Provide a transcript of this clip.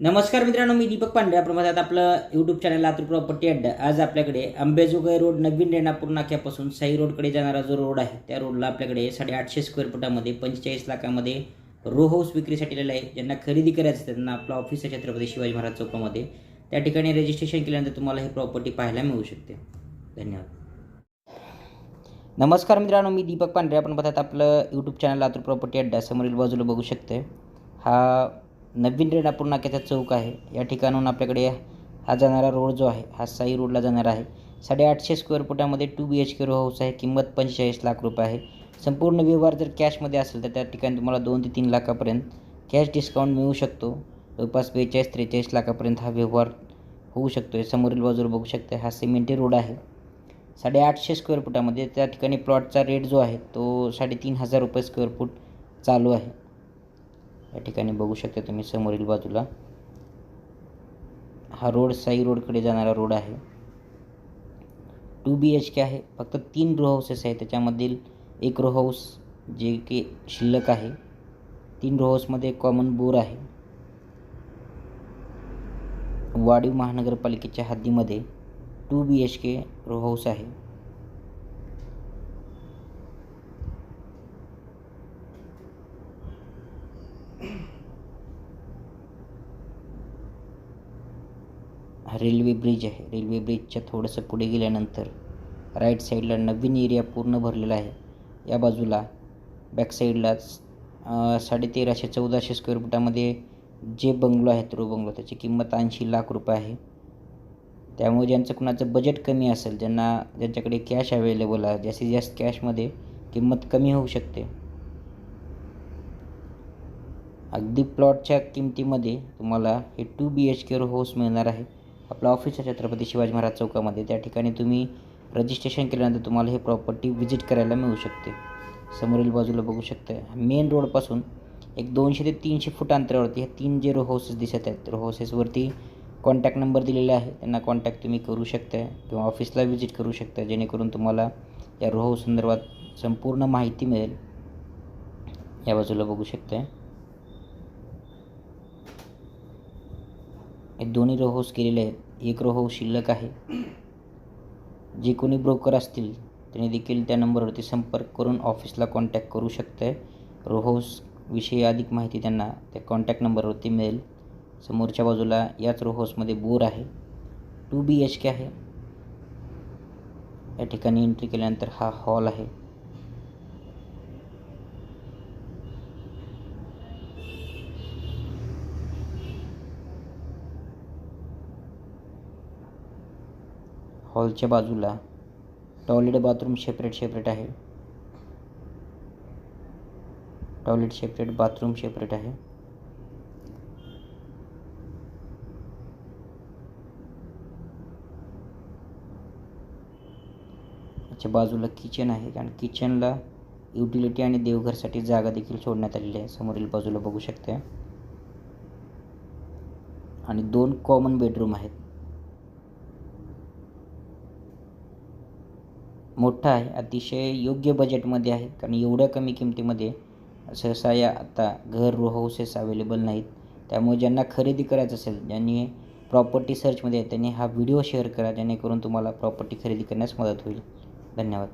नमस्कार मित्रांनो मी दीपक पांडे. आपण बघत आपलं यूट्यूब चॅनल लातूर प्रॉपर्टी अड्डा. आज आपल्याकडे अंबेजोगाई रोड नवीन रेणापूर नाक्यापासून साई रोडकडे जाणारा जो रोड आहे त्या रोडला आपल्याकडे साडेआठशे स्क्वेअर फुटामध्ये पंचेचाळीस लाखामध्ये रो हाऊस विक्रीसाठी आलेला आहे. ज्यांना खरेदी करायचं आहे त्यांना आपलं ऑफिस आहे छत्रपती शिवाजी महाराज चौकामध्ये. त्या ठिकाणी रजिस्ट्रेशन केल्यानंतर तुम्हाला ही प्रॉपर्टी पाहायला मिळू शकते. धन्यवाद. नमस्कार मित्रांनो मी दीपक पांढरे आपण बघतात आपलं यूट्यूब चॅनल लातूर प्रॉपर्टी अड्डा. समोरील बाजूला बघू शकते. हा नवीन रेड आपण नाक्याचा चौक आहे. या ठिकाणून आपल्याकडे हा जाणारा रोड जो आहे हा साई रोडला जाणारा आहे. साडेआठशे square फुटामध्ये two B H K row house आहे. किंमत पंचेचाळीस लाख रुपये आहे. संपूर्ण व्यवहार जर कॅशमध्ये असेल तर त्या ठिकाणी तुम्हाला दोन ते तीन लाखापर्यंत कॅश डिस्काउंट मिळू शकतो. जवळपास बेचाळीस त्रेचाळीस लाखापर्यंत हा व्यवहार होऊ शकतो. आहे समोरील बाजूला बघू शकता हा सिमेंटी रोड आहे. साडेआठशे स्क्वेअर फुटामध्ये त्या ठिकाणी प्लॉटचा रेट जो आहे तो साडेतीन हजार रुपये स्क्वेअर फूट चालू आहे. या ठिकाणी बघू शकता तुम्ही समोरील बाजूला. हा रोड साई रोडकडे जाणारा रोड आहे. टू बी एच के आहे. फक्त तीन रो हाऊसेस आहे त्याच्यामधील एक रो हाऊस जे की शिल्लक आहे. तीन रो हाऊसमध्ये कॉमन बोर आहे. वाडीव महानगरपालिकेच्या हद्दीमध्ये two B H K row house आहे हा रेल्वे ब्रिज आहे. रेल्वे ब्रिजच्या थोडंसं पुढे गेल्यानंतर राईट साईडला नवीन एरिया पूर्ण भरलेला आहे. या बाजूला बॅक साईडलाच साडेतेराशे चौदाशे स्क्वेअर फुटामध्ये जे बंगलो आहेत रो बंगलो त्याची किंमत ऐंशी लाख रुपये आहे. त्यामुळे ज्यांचं कुणाचं बजेट कमी असेल ज्यांना ज्यांच्याकडे कॅश अवेलेबल आहे जास्तीत जास्त कॅशमध्ये किंमत कमी होऊ शकते. अगदी प्लॉटच्या किमतीमध्ये तुम्हाला हे two B H K row house मिळणार आहे. आपलं ऑफिस आहे छत्रपती शिवाजी महाराज चौकामध्ये. त्या ठिकाणी तुम्ही रजिस्ट्रेशन केल्यानंतर तुम्हाला हे प्रॉपर्टी व्हिजिट करायला मिळू शकते. समोरील बाजूला बघू शकता. मेन रोडपासून एक दोनशे ते तीनशे फूट अंतरावरती ह्या तीन जे रो हाऊसेस दिसत आहेत रो हाऊसेसवरती कॉन्टॅक्ट नंबर दिलेले आहे. त्यांना कॉन्टॅक्ट तुम्ही करू शकता किंवा ऑफिसला व्हिजिट करू शकता जेणेकरून तुम्हाला या रो हाऊस संदर्भात संपूर्ण माहिती मिळेल. या बाजूला बघू शकता. हे दोन्ही रोहोस केलेले आहेत. एक रोहो शिल्लक आहे. जे कोणी ब्रोकर असतील त्यांनी देखील त्या नंबरवरती संपर्क करून ऑफिसला कॉन्टॅक्ट करू शकते आहे हाऊसविषयी अधिक माहिती त्यांना त्या कॉन्टॅक्ट नंबरवरती मिळेल. समोरच्या बाजूला याच रोहोसमध्ये बोर आहे. टू बी एच के आहे. या ठिकाणी एंट्री केल्यानंतर हा हॉल आहे. हॉलच्या बाजूला टॉयलेट बाथरूम सेपरेट सेपरेट आहे. टॉयलेट सेपरेट बाथरूम सेपरेट आहे. अच्छा बाजूला किचन आहे कारण किचनला युटिलिटी आणि देवघरसाठी जागा देखील सोडण्यात आलेली आहे. समोरील बाजूला बघू शकते. आणि दोन कॉमन बेडरूम आहेत. मोठा आहे अतिशय योग्य बजेटमध्ये आहे. कारण एवढ्या कमी किमतीमध्ये सहसा या आता घर रो हाऊसेस अवेलेबल नाहीत. त्यामुळे ज्यांना खरेदी करायचं असेल ज्यांनी प्रॉपर्टी सर्चमध्ये आहे त्यांनी हा व्हिडिओ शेअर करा. जेणेकरून तुम्हाला प्रॉपर्टी खरेदी करण्यास मदत होईल. धन्यवाद.